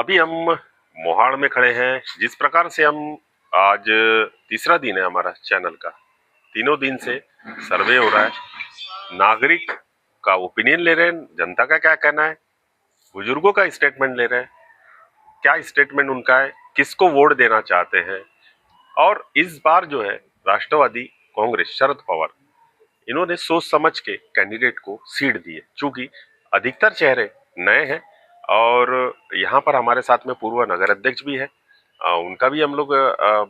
अभी हम मोहाड़ में खड़े हैं। जिस प्रकार से हम आज तीसरा दिन है हमारा चैनल का, तीनों दिन से सर्वे हो रहा है। नागरिक का ओपिनियन ले रहे हैं, जनता का क्या कहना है, बुज़ुर्गों का स्टेटमेंट ले रहे हैं, क्या स्टेटमेंट उनका है, किसको वोट देना चाहते हैं। और इस बार जो है, राष्ट्रवादी कांग्रेस, शरद पवार, इन्होंने सोच समझ के कैंडिडेट को सीट दी है चूँकि अधिकतर चेहरे नए हैं और यहाँ पर हमारे साथ में पूर्व नगर अध्यक्ष भी है। उनका भी हम लोग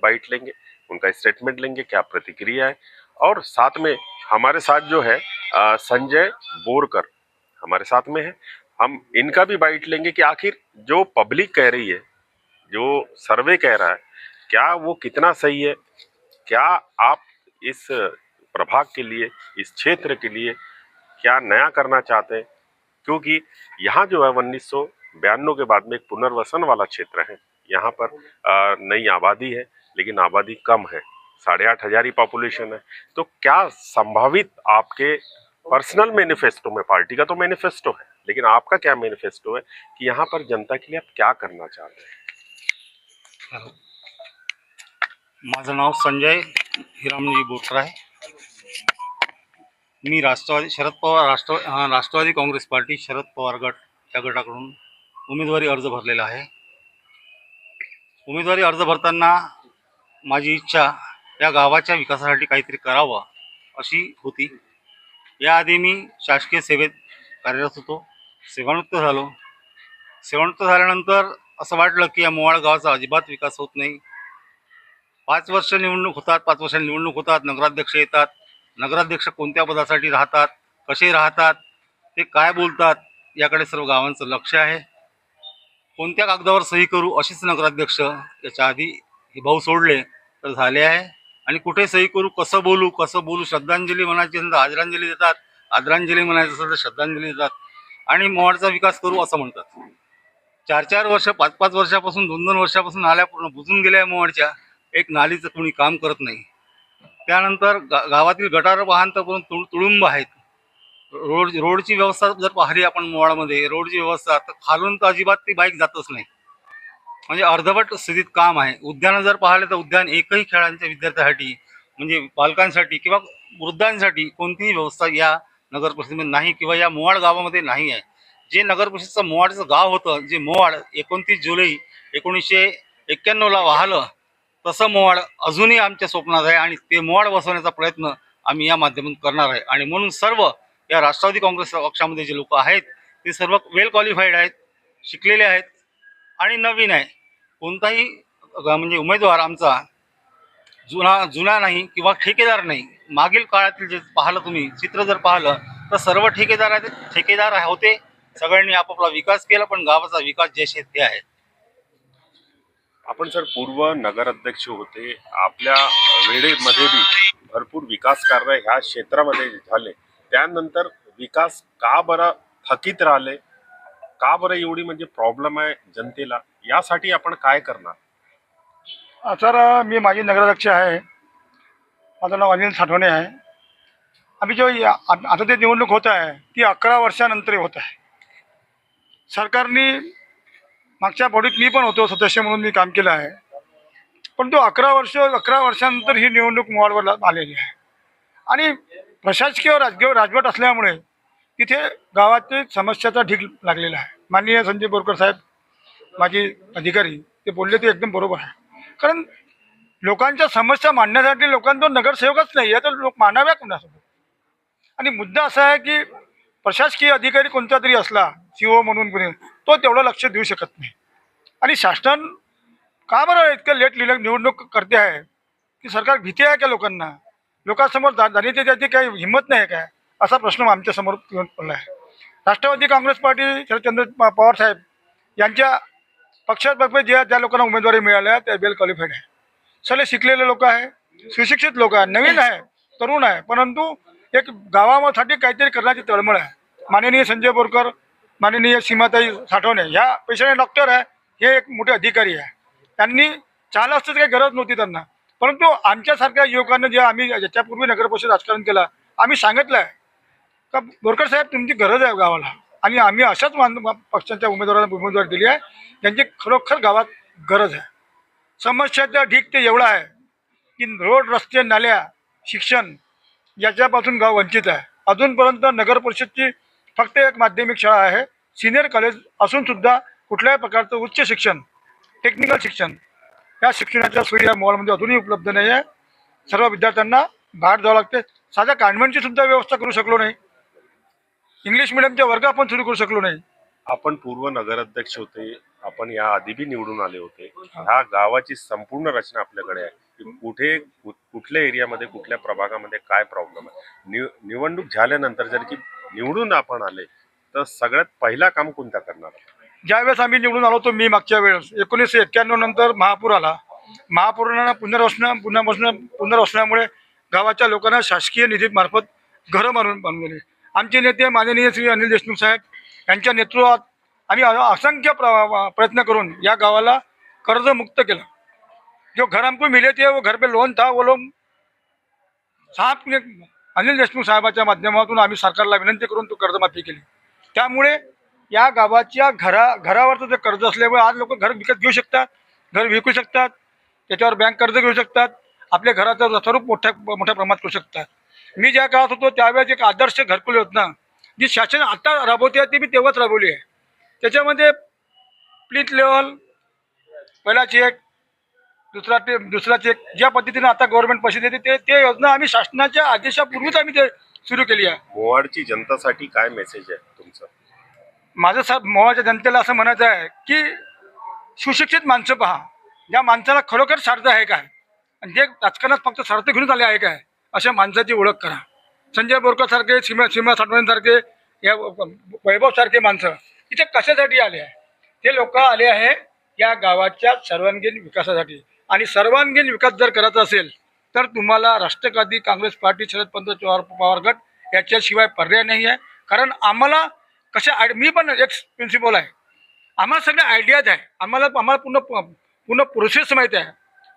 बाइट लेंगे, उनका स्टेटमेंट लेंगे, क्या प्रतिक्रिया है। और साथ में हमारे साथ जो है संजय बोरकर हमारे साथ में है। हम इनका भी बाइट लेंगे कि आखिर जो पब्लिक कह रही है, जो सर्वे कह रहा है, क्या वो कितना सही है? क्या आप इस प्रभाग के लिए, इस क्षेत्र के लिए क्या नया करना चाहते हैं? क्योंकि यहाँ जो है उन्नीस सौ बयानवे के बाद में एक पुनर्वसन वाला क्षेत्र है। यहाँ पर नई आबादी है, लेकिन आबादी कम है। साढ़े आठ हज़ार ही पॉपुलेशन है। तो क्या संभावित आपके पर्सनल मैनिफेस्टो में, पार्टी का तो मैनिफेस्टो है, लेकिन आपका क्या मैनिफेस्टो है कि यहाँ पर जनता के लिए आप क्या करना चाहते हैं? माझं नाव संजय हिरामजी बोरकर आहे मी राष्ट्रवादी शरद पवार राष्ट्र हा, राष्ट्रवादी काँग्रेस पार्टी शरद पवार गट या गटाकडून उमेदवारी अर्ज भरलेला आहे. उमेदवारी अर्ज भरताना माझी इच्छा या गावाच्या विकासासाठी काहीतरी करावं अशी होती. याआधी मी शासकीय सेवेत कार्यरत होतो. सेवानिवृत्त झालो. सेवानिवृत्त झाल्यानंतर असं वाटलं की या मोवाळ गावाचा अजिबात विकास होत नाही. पाच वर्ष निवडणूक होतात पाच वर्ष निवडणूक होतात नगराध्यक्ष येतात. नगराध्यक्ष कोणत्या पदासाठी राहतात कसे राहतात ते काय बोलतात याकडे सर्व गावांचं लक्ष आहे. कोणत्या कागदावर सही करू अशीच नगराध्यक्ष याच्या आधी हे भाऊ सोडले तर झाले आहे. आणि कुठे सही करू कसं बोलू कसं बोलू श्रद्धांजली म्हणायची असेल तर आदरांजली देतात. आदरांजली म्हणायचं असेल तर श्रद्धांजली देतात. आणि मोहाडचा विकास करू असं म्हणतात. चार चार वर्ष पाच पाच वर्षापासून दोन दोन वर्षापासून नाल्या पूर्ण बुजून गेल्या मोवाडच्या एक नालीचं कोणी काम करत नाही. त्यानंतर गा गावातील गटार वाहन तर पूर्ण तुळ तुळुंब आहेत. रोड रोडची व्यवस्था जर पाहिली आपण मोवाडामध्ये रोडची व्यवस्था तर खालून तर अजिबात ती बाईक जातच नाही. म्हणजे अर्धवट स्थितीत काम आहे. उद्यानं जर पाहिले तर उद्यान एकही खेळांच्या विद्यार्थ्यासाठी म्हणजे पालकांसाठी किंवा वृद्धांसाठी कोणतीही व्यवस्था या नगर परिषदेमध्ये नाही किंवा या मोवाड गावामध्ये नाही आहे. जे नगर परिषदचं मोवाडचं गाव होतं जे मोवाड एकोणतीस जुलै एकोणीसशे एक्क्याण्णवला वाहलं तसं मोवाड अजूनही आमच्या स्वप्नात आहे आणि ते मोवाड बसवण्याचा प्रयत्न आम्ही या माध्यमातून करणार आहे. आणि म्हणून सर्व या राष्ट्रवादी काँग्रेस पक्षामध्ये जे लोक आहेत ते सर्व वेल क्वालिफाईड आहेत शिकलेले आहेत आणि नवीन आहे. कोणताही म्हणजे उमेदवार आमचा जुना जुना नाही किंवा ठेकेदार नाही. मागील काळातील जे पाहिलं तुम्ही चित्र जर पाहिलं तर सर्व ठेकेदार आहेत ठेकेदार होते. सगळ्यांनी आपापला विकास केला पण गावाचा विकास जे आहे ते आहे. आपण सर पूर्व नगराध्यक्ष होते आपल्या वेळेमध्ये बी भरपूर विकास कार्य ह्या क्षेत्रामध्ये झाले. त्यानंतर विकास का बरं थकीत राहिले? का बरं एवढी म्हणजे प्रॉब्लेम आहे जनतेला? यासाठी आपण काय करणार? सर मी माझी नगराध्यक्ष आहे. माझं नाव अनिल साठवणे आहे. आम्ही जो या- आता ते निवडणूक होत आहे ती अकरा वर्षानंतर होत आहे. सरकारने मागच्या बॉडीत मी पण होतो सदस्य म्हणून मी काम केलं आहे. पण तो अकरा वर्ष अकरा वर्षानंतर ही निवडणूक मोडवर आलेली आहे. आणि प्रशासकीय राजकीय राजवट असल्यामुळे तिथे गावातील समस्याचा ढीग लागलेला आहे. माननीय संजय बोरकर साहेब माझे अधिकारी ते बोलले ते एकदम बरोबर आहे. कारण लोकांच्या समस्या मांडण्यासाठी लोकांचा नगरसेवकच नाही आहे तर लोक मानाव्या कोणासोबत? आणि मुद्दा असा आहे की प्रशासकीय अधिकारी कोणता तरी असला सी ओ म्हणून कुणी तो तेवढं लक्ष देऊ शकत नाही. आणि शासन का बरं इतकं लेट लिहिलं निवडणूक करते आहे? की सरकार भीती आहे का लोकांना? लोकांसमोर जा जाण्याची त्याची काही हिंमत नाही आहे काय असा प्रश्न आमच्यासमोर येऊन पडला आहे. राष्ट्रवादी काँग्रेस पार्टी शरदचंद्र पवार साहेब यांच्या पक्षातर्फे ज्या ज्या लोकांना उमेदवारी मिळाल्या त्या वेल क्वालिफाईड आहे. सगळे शिकलेले लोक आहे सुशिक्षित लोक आहे नवीन आहे तरुण आहे परंतु एक गावासाठी काहीतरी करण्याची तळमळ आहे. माननीय संजय बोरकर माननीय सीमाताई साठवणे. ह्या पेशाने डॉक्टर आहे हे एक मोठे अधिकारी आहे. त्यांनी चाल असतं काही गरज नव्हती त्यांना. परंतु आमच्यासारख्या युवकांना जे आम्ही याच्यापूर्वी नगरपरिषद राजकारण केलं आम्ही सांगितलं आहे का बोरकर साहेब तुमची गरज आहे गावाला. आणि आम्ही अशाच मान पक्षांच्या उमेदवारांना उमेदवार दिली आहे. त्यांची खरोखर गावात गरज आहे. समस्याचं ढीक ते एवढं आहे की रोड रस्ते नाल्या शिक्षण याच्यापासून गाव वंचित आहे. अजूनपर्यंत नगर परिषदची फक्त एक माध्यमिक शाळा आहे. सिनियर कॉलेज असून सुद्धा कुठल्याही प्रकारचं उच्च शिक्षण टेक्निकल शिक्षण या शिक्षणाच्या सुविधा या मॉलमध्ये अजूनही उपलब्ध नाही आहे सर्व विद्यार्थ्यांना बाहेर जावं लागते. साध्या कॉन्व्हेंटची सुद्धा व्यवस्था करू शकलो नाही. इंग्लिश मिडियमचे वर्ग आपण सुरू करू शकलो नाही. आपण पूर्व नगराध्यक्ष होते. आपण या आधी बी निवडून आले होते. ह्या गावाची संपूर्ण रचना आपल्याकडे आहे. की कुठे कुठल्या एरियामध्ये कुठल्या प्रभागामध्ये काय प्रॉब्लेम आहे? निवडणूक झाल्यानंतर जर की निवडून आपण आले तर सगळ्यात पहिला काम कोणता करणार? ज्यावेळेस आम्ही निवडून आलो होतो मी मागच्या वेळेस एकोणीसशे एक्क्याण्णव नंतर महापूर आला. महापूरांना पुनर्वसन पुनर्वसन पुनर्वसनामुळे गावाच्या लोकांना शासकीय निधीमार्फत घरं बांधून गेले आमचे नेते माननीय श्री अनिल देशमुख साहेब यांच्या नेतृत्वात आम्ही असंख्य प्रयत्न करून या गावाला कर्जमुक्त केलं. जो घर हमको मिले थे वो घर पे लोन था वो लोन साहेब अनिल देशमुख साहेबाच्या माध्यमातून आम्ही सरकारला विनंती करून तो कर्जमाफी केली. त्यामुळे या गावाच्या घरा घरावरचं जे कर्ज असल्यामुळे आज लोक घर विकत घेऊ शकतात घर विकू शकतात त्याच्यावर बँक कर्ज घेऊ शकतात आपल्या घराचं स्वरूप मोठ्या मोठ्या प्रमाणात करू शकतात. मी ज्या काळात होतो त्यावेळेस एक आदर्श घरकुल योजना जी शासन आता राबवते आहे ती मी तेव्हाच राबवली आहे. त्याच्यामध्ये प्लीट लेवल पहिला चेक दुसरा ते दुसरा चेक ज्या पद्धतीने आता गव्हर्नमेंट पैसे देते ते ते योजना आम्ही शासनाच्या आदेशापूर्वीच आम्ही ते सुरू केली आहे. मोवाडची जनतासाठी काय मेसेज आहे तुमचं? माझं साहेब मोहाच्या जनतेला असं म्हणायचं आहे की सुशिक्षित माणसं पहा. ज्या माणसाला खरोखर स्वार्थ आहे काय? आणि जे राजकारणात फक्त स्वार्थ घेऊन आले आहे काय? अशा माणसाची ओळख करा. संजय बोरकरसारखे सीमा सीमा साठवणेसारखे या वैभवसारखे माणसं इथे कशासाठी आले आहे? ते लोक आले आहे या गावाच्या सर्वांगीण विकासासाठी. आणि सर्वांगीण विकास जर करायचा असेल तर तुम्हाला राष्ट्रवादी काँग्रेस पार्टी शरद पंत पवार पवार गट याच्याशिवाय पर्याय नाही आहे. कारण आम्हाला कशा आय मी पण एक प्रिन्सिपल आहे. आम्हाला सगळ्या आयडियाज आहे. आम्हाला आम्हाला पूर्ण पूर्ण प्रोसेस माहीत आहे.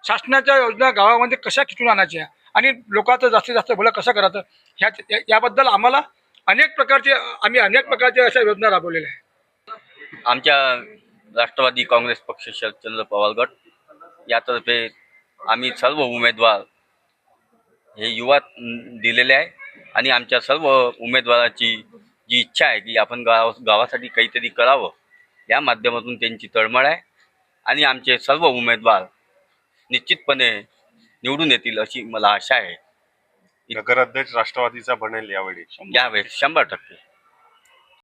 शासनाच्या योजना गावामध्ये कशा खिचून आणायच्या? आणि लोकांचं जास्तीत जास्त भलं कसं करायचं? ह्या याबद्दल आम्हाला अनेक प्रकारचे आम्ही अनेक प्रकारच्या अशा योजना राबवलेल्या आहेत. आमच्या राष्ट्रवादी काँग्रेस पक्ष शरदचंद्र पवार गट यातर्फे आम्ही सर्व उमेदवार हे युवा दिलेले आहे आणि आमच्या सर्व उमेदवाराची जी इच्छा आहे की आपण गाव गावासाठी काहीतरी करावं या माध्यमातून त्यांची तळमळ आहे आणि आमचे सर्व उमेदवार निश्चितपणे निवडून येतील अशी मला आशा आहे. नगराध्यक्ष राष्ट्रवादीचा बनेल यावेळी. यावेळेस शंभर टक्के.